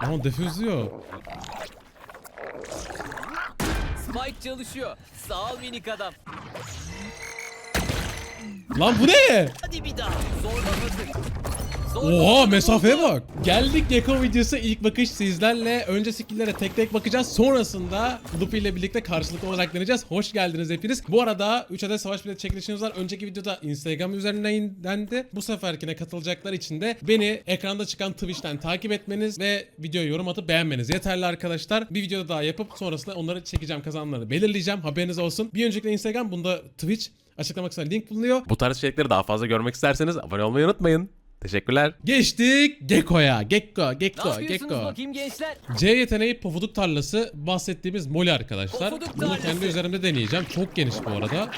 Ama defüzlüyor. Spike çalışıyor. Sağ ol minik adam. Lan bu ne? Hadi bir daha. Hazır. Oha mesafeye bak. Geldik Gecko videosu ilk bakış sizlerle. Önce skill'lere tek tek bakacağız. Sonrasında Luffy ile birlikte karşılıklı olarak deneyeceğiz. Hoş geldiniz hepiniz. Bu arada 3 adet savaş bileti çekilişimiz var. Önceki videoda Instagram üzerinden de bu seferkine katılacaklar için de beni ekranda çıkan Twitch'ten takip etmeniz ve videoya yorum atıp beğenmeniz yeterli arkadaşlar. Bir videoda daha yapıp sonrasında onları çekeceğim kazananları belirleyeceğim. Haberiniz olsun. Bir önceki Instagram bunda Twitch. Açıklama kısmına link bulunuyor. Bu tarz içerikleri daha fazla görmek isterseniz abone olmayı unutmayın. Teşekkürler. Geçtik Gekko'ya. Gekko, Ne Gekko, yapıyorsunuz Gekko. bakayım gençler? C yeteneği pofuduk tarlası bahsettiğimiz moli arkadaşlar. Pofuduk Bunu tarlası. kendi üzerimde deneyeceğim. Çok geniş bu arada.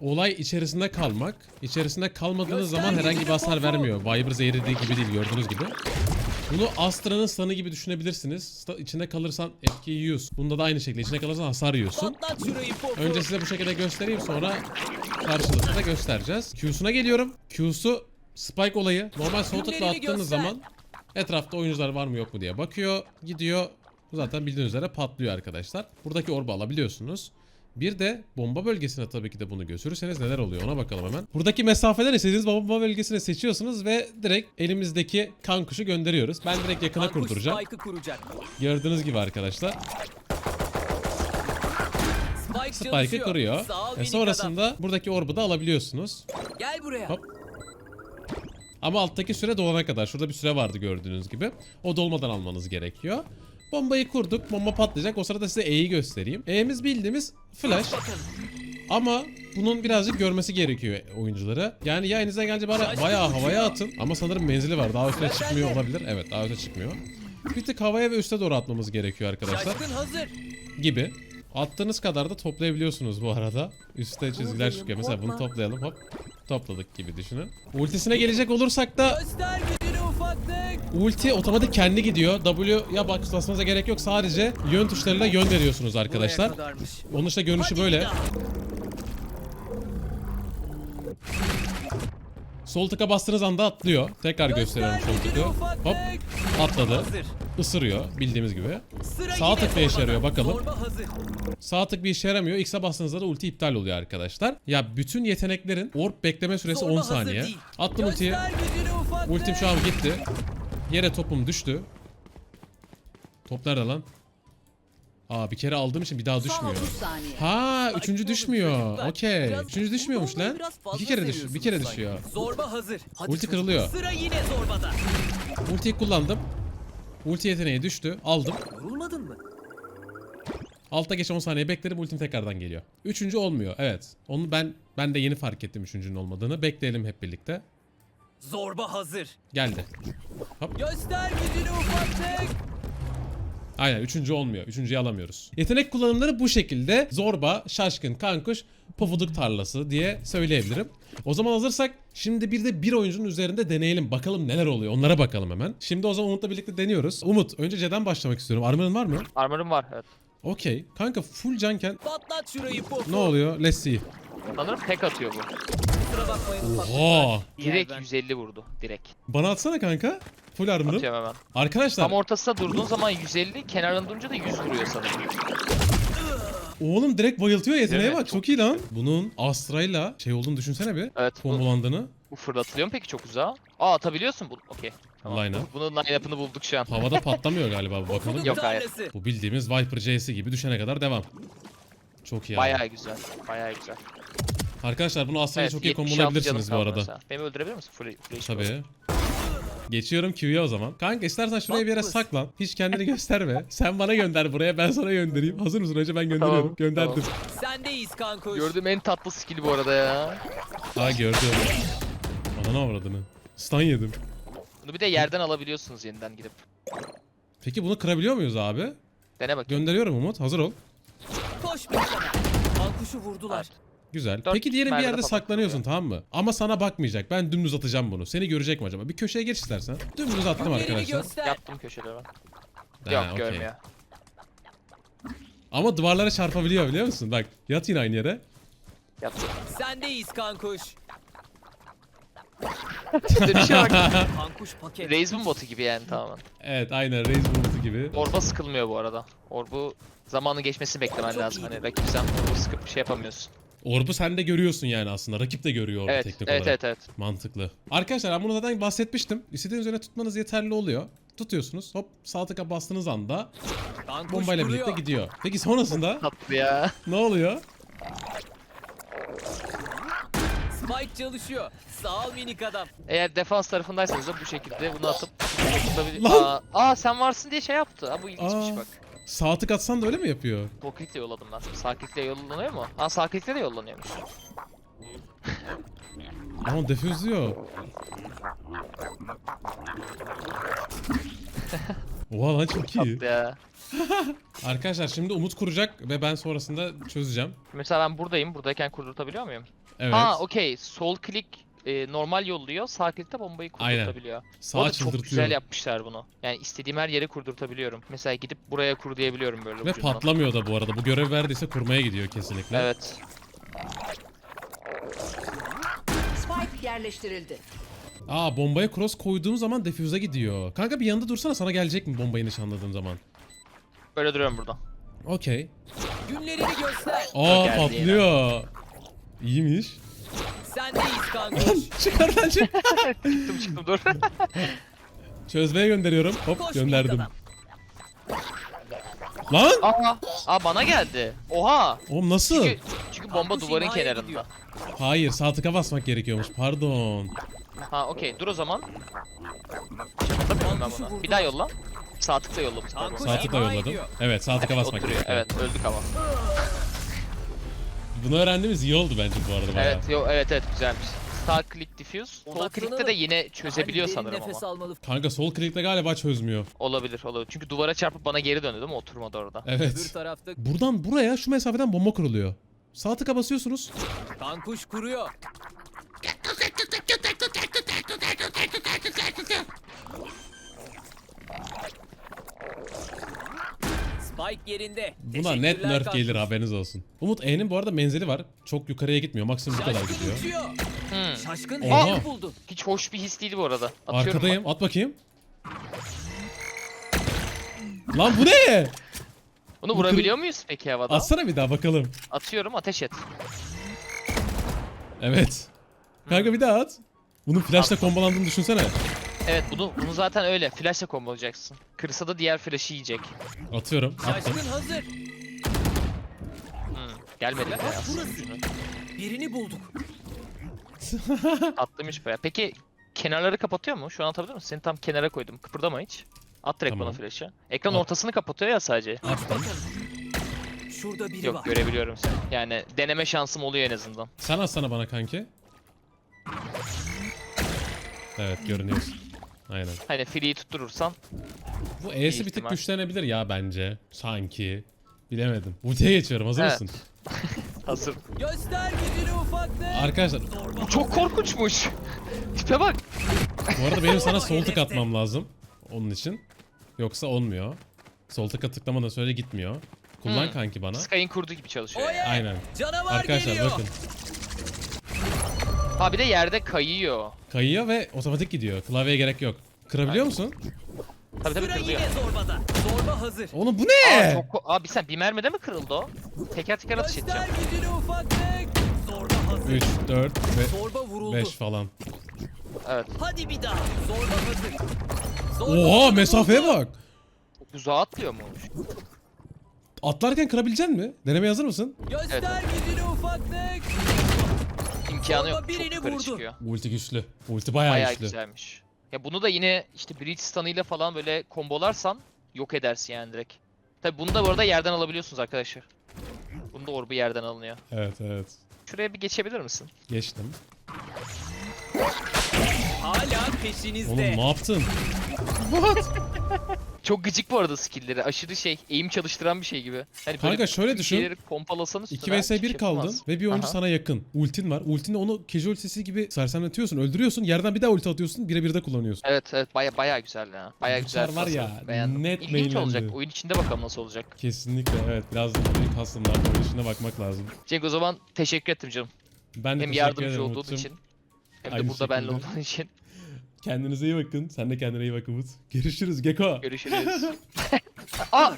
Olay içerisinde kalmak. İçerisinde kalmadığınız Göster zaman herhangi bir gücünü hasar Pofuduk. vermiyor. Viber zehirlediği gibi değil gördüğünüz gibi. Bunu Astra'nın stun'ı gibi düşünebilirsiniz. Sta- İçinde kalırsan etki yiyorsun. Bunda da aynı şekilde içinde kalırsan hasar yiyorsun. Patlat şurayı popu. Önce size bu şekilde göstereyim sonra karşılıklı da göstereceğiz. Q'suna geliyorum. Q'su Spike olayı. Normal sol tıkla Günlerini attığınız zaman etrafta oyuncular var mı yok mu diye bakıyor. Gidiyor. Bu zaten bildiğiniz üzere patlıyor arkadaşlar. Buradaki orbu alabiliyorsunuz. Bir de bomba bölgesine tabii ki de bunu götürürseniz neler oluyor ona bakalım hemen. Buradaki mesafeden istediğiniz bomba bölgesini seçiyorsunuz ve direkt elimizdeki kan kuşu gönderiyoruz. Ben direkt yakına Kankuş kurduracağım. Gördüğünüz gibi arkadaşlar. Spike, Spike'ı. Sağ ol E sonrasında buradaki orbu da alabiliyorsunuz. Gel buraya. Hop. Ama alttaki süre dolana kadar. Şurada bir süre vardı gördüğünüz gibi. O dolmadan almanız gerekiyor. Bombayı kurduk. Bomba patlayacak. O sırada size E'yi göstereyim. E'miz bildiğimiz flash. Ama bunun birazcık görmesi gerekiyor oyunculara. Yani ya elinize gelince bana bayağı havaya atın. Ama sanırım menzili var. Daha üstüne çıkmıyor olabilir. Evet daha üstüne çıkmıyor. Bir tık havaya ve üste doğru atmamız gerekiyor arkadaşlar. Gibi. Attığınız kadar da toplayabiliyorsunuz bu arada. Üste çizgiler çıkıyor. Mesela bunu toplayalım hop. Topladık gibi düşünün. Ultisine gelecek olursak da ulti otomatik kendi gidiyor. W'ya bak basmanıza gerek yok. Sadece yön tuşlarıyla yön veriyorsunuz arkadaşlar. Onun dışında görünüşü böyle. bir daha. Sol tıka bastığınız anda atlıyor. Tekrar gösteriyorum Göster sol tıkı. Hop atladı. Isırıyor bildiğimiz gibi. Sağ tık bir işe yarıyor, bakalım. Sağ tık bir işe yaramıyor. X'e bastığınızda da ulti iptal oluyor arkadaşlar. Ya bütün yeteneklerin orb bekleme süresi Zorba 10 hazır saniye. Attım ultiyi. Ultim şu an gitti. Yere topum düştü. Top nerede lan? Aa bir kere aldığım için bir daha düşmüyor. Ha üçüncü düşmüyor. Okey. Üçüncü düşmüyormuş lan. İki kere düş, bir kere düşüyor. Zorba hazır. Hadi Ulti kırılıyor. Sıra yine zorbada. Ultiyi kullandım. Ulti yeteneği düştü. Aldım. Yorulmadın mı? Altta geç 10 saniye beklerim ultim tekrardan geliyor. Üçüncü olmuyor. Evet. Onu ben ben de yeni fark ettim üçüncünün olmadığını. Bekleyelim hep birlikte. Zorba hazır. Geldi. Göster gücünü ufaklık. Aynen üçüncü olmuyor. Üçüncüyü alamıyoruz. Yetenek kullanımları bu şekilde. Zorba, şaşkın, kankuş, pofuduk tarlası diye söyleyebilirim. O zaman hazırsak şimdi bir de bir oyuncunun üzerinde deneyelim. Bakalım neler oluyor. Onlara bakalım hemen. Şimdi o zaman Umut'la birlikte deniyoruz. Umut önce C'den başlamak istiyorum. Armor'ın var mı? Armor'ım var evet. Okey. Kanka full canken Patlat şurayı popu. ne oluyor? Let's see. Sanırım tek atıyor bu. Kusura bakmayın. Oha. Direkt ben- 150 vurdu. Direkt. Bana atsana kanka. Full armor'ım. Atıyorum hemen. Arkadaşlar Tam ortasında durduğun zaman 150, kenarında durunca da 100 vuruyor sanırım. oğlum direkt bayıltıyor yeteneğe Evet, bak. Çok iyi lan. Bunun Astra'yla şey olduğunu düşünsene bir. Evet bu, bu fırlatılıyor mu peki çok uzağa? Aa atabiliyorsun bu. Okey. Line up. Bunun line-up'ını bulduk şu an. Havada patlamıyor galiba bu bakalım. Yok, hayır. Bu bildiğimiz Viper J'si gibi düşene kadar devam. Çok iyi abi. Bayağı güzel. Bayağı güzel. Arkadaşlar bunu Astra'yla Evet, çok iyi 76 kombolayabilirsiniz bu canım kaldı arada. mesela. Beni öldürebilir misin? Full, full. Tabii. Geçiyorum Q'ya o zaman. Kanka istersen şuraya bir yere saklan. Hiç kendini gösterme. Sen bana gönder buraya ben sana göndereyim. Hazır mısın? Önce ben gönderiyorum. Tamam, Gönderdim. Sendeyiz kankuş. Gördüğüm en tatlı skill bu arada ya. Aa gördüm. Ananı avradını. Stun yedim. Bunu bir de yerden alabiliyorsunuz yeniden gidip. Peki bunu kırabiliyor muyuz abi? Dene bakayım. Gönderiyorum Umut. Hazır ol. Koş bir sana. Kankuşu vurdular. Güzel. Dört Peki diyelim bir yerde falan saklanıyorsun tamam mı? Ama sana bakmayacak. Ben dümdüz atacağım bunu. Seni görecek mi acaba? Bir köşeye geç istersen. Dümdüz attım Yerini arkadaşlar. göster. Yaptım köşede ben. Ha, Yok okey. görmüyor. Ama duvarlara çarpabiliyor biliyor musun? Bak yat yine aynı yere. Yaptım. Sendeyiz kankuş. Dönüşe bak. Kankuş paket. Raze'in botu gibi yani tamamen. Evet aynen Raze bombası gibi. Orba sıkılmıyor bu arada. Orbu zamanı geçmesini beklemen lazım. Hani rakip sen orbu sıkıp bir şey yapamıyorsun. Orb'u sen de görüyorsun yani aslında. Rakip de görüyor Orb'u Evet, teknik evet, olarak. evet, evet. Mantıklı. Arkadaşlar ben bunu zaten bahsetmiştim. İstediğiniz üzerine tutmanız yeterli oluyor. Tutuyorsunuz. Hop sağ tıka bastığınız anda Kankuş bombayla birlikte gidiyor. Peki sonrasında Tatlı ya. ne oluyor? Spike çalışıyor. Sağ ol minik adam. Eğer defans tarafındaysanız da bu şekilde bunu atıp tutabilir. Aa, aa sen varsın diye şey yaptı. Aa bu ilginçmiş Aa. bak. Sağ tık atsan da öyle mi yapıyor? Klikle yolladım ben. Sağ klikle yollanıyor mu? Aa sağ klikle de yollanıyormuş. Ama defüzlüyor. Oha lan çok iyi. Tatlı ya. Arkadaşlar şimdi Umut kuracak ve ben sonrasında çözeceğim. Mesela ben buradayım. Buradayken kurdurtabiliyor muyum? Evet. Ha okey. Sol klik e, normal yolluyor. Sağ klikte bombayı Aynen. kurdurtabiliyor. Arada çok güzel yapmışlar bunu. Yani istediğim her yere kurdurtabiliyorum. Mesela gidip buraya kur diyebiliyorum böyle Ve ucundan. patlamıyor da bu arada. Bu görev verdiyse kurmaya gidiyor kesinlikle. Evet. Spike yerleştirildi. Aa bombaya cross koyduğum zaman defüze gidiyor. Kanka bir yanında dursana sana gelecek mi bombayı nişanladığım zaman? Böyle duruyorum burada. Okey. Günlerini göster. Aa patlıyor. İyiymiş. Sendeyiz kankuş. Çıkar lan çık. Çıktım çıktım dur. Çözmeye gönderiyorum. Hop Koş gönderdim. Lan! Aa, aa bana geldi. Oha. Oğlum nasıl? Çünkü, çünkü bomba duvarın kenarında. gidiyor. Hayır sağ tıka basmak gerekiyormuş. Pardon. Ha okey dur o zaman. Atamıyorum ben buna. Bir daha yolla. Sağ tıkla yolla bu sefer. Sağ tıka imha yolladım. Evet sağ tıka basmak Oturuyor. gerekiyor. Evet öldük ama. Bunu öğrendiğimiz iyi oldu bence bu arada bayağı. Evet yo evet evet güzelmiş. Sağ klik diffuse. Sol Odaklanalım. klikte de yine çözebiliyor Hani derin sanırım nefes ama. almalı. Kanka sol klikle galiba çözmüyor. Olabilir olabilir. Çünkü duvara çarpıp bana geri döndü değil mi? Oturmadı orada. Öbür Evet. tarafta Buradan buraya şu mesafeden bomba kuruluyor. Sağ tıka basıyorsunuz. kankuş kuruyor. Spike yerinde. Buna net nerf kankuş. gelir haberiniz olsun. Umut E'nin bu arada menzili var. Çok yukarıya gitmiyor. Maksimum bu kadar Şaşkın gidiyor. Hmm. Şaşkın Oha. buldu. Hiç hoş bir his değil bu arada. Atıyorum Arkadayım. At bakayım. Lan bu ne? bak. Bunu vurabiliyor muyuz peki havada? Atsana bir daha bakalım. Atıyorum ateş et. Evet. Kanka bir daha at. Bunun flashla kombolandığını düşünsene. Evet bunu bunu zaten öyle. Flash'la kombolayacaksın. Kırsa da diğer flash'ı yiyecek. Atıyorum. Attım. Şaşkın hazır. Hmm. Gelmedi Bak be aslında. Birini bulduk. Attım hiç baya. Peki kenarları kapatıyor mu? Şu an atabilir misin? Seni tam kenara koydum. Kıpırdama hiç. At direkt Tamam. bana flash'ı. Ekran At. ortasını kapatıyor ya sadece. Attım. Şurada biri Yok var. görebiliyorum seni. Yani deneme şansım oluyor en azından. Sen atsana bana kanki. Evet görünüyorsun. Aynen. Hani free'yi tutturursan. Bu E'si bir tık güçlenebilir ya bence. Sanki. Bilemedim. Ultiye geçiyorum. Hazır Evet. mısın? Hazır. Göster gücünü ufaklık. Arkadaşlar Bu çok korkunçmuş. Tipe bak. bu arada benim sana sol tık atmam lazım. Onun için. Yoksa olmuyor. Sol tıka tıklamadan söyle gitmiyor. Kullan Hmm. kanki bana. Sky'in kurduğu gibi çalışıyor. Oye. yani. Aynen. Canavar Arkadaşlar geliyor. bakın. Ha bir de yerde kayıyor. Kayıyor ve otomatik gidiyor. Klavyeye gerek yok. Kırabiliyor musun? Tabii tabii Sıra kırılıyor. yine zorbada. Zorba hazır. Oğlum bu Aa, ne? çok ko- Aa bir sen bir mermide mi kırıldı o? Teker teker atış Göster edeceğim. gücünü ufaklık. Zorba hazır. 3, 4 ve Zorba vuruldu. 5 falan. Evet. Hadi bir daha. Zorba hazır. Zorba Oha hazır mesafeye vurdu. bak. Uzağa atlıyor mu? Atlarken kırabilecek mi? Denemeye hazır mısın? Göster Evet. gücünü ufaklık. İmkanı yok. Çok yukarı çıkıyor. Ulti güçlü. Ulti bayağı, Bayağı güçlü. güzelmiş. Ya bunu da yine işte Breach stun'ıyla falan böyle kombolarsan yok edersin yani direkt. Tabi bunu da bu arada yerden alabiliyorsunuz arkadaşlar. Bunu da orbu yerden alınıyor. Evet evet. Şuraya bir geçebilir misin? Geçtim. Hala Oğlum peşinizde. ne yaptın? Çok gıcık bu arada skill'leri. Aşırı şey, eğim çalıştıran bir şey gibi. Hani Kanka şöyle düşün. pompalasanız 2 üstüne vs 1 hiçbir şey kaldın ve bir oyuncu Aha. sana yakın. Ultin var. Ultinle onu casual ultisi gibi sersemletiyorsun, öldürüyorsun. Yerden bir daha ulti atıyorsun, birebir de kullanıyorsun. Evet evet baya baya güzel ya. Baya güzel. var ya, Beğendim. net İlginç mainlendi. olacak. Oyun içinde bakalım nasıl olacak. Kesinlikle evet. Biraz da bir custom'lar oyun içine bakmak lazım. Cenk o zaman teşekkür ettim canım. Ben de Hem teşekkür yardımcı ederim olduğun için. Hem de Aynı burada benle şekilde. olduğun için. Kendinize iyi bakın. Sen de kendine iyi bak Umut. Görüşürüz Geko. Görüşürüz. Aa!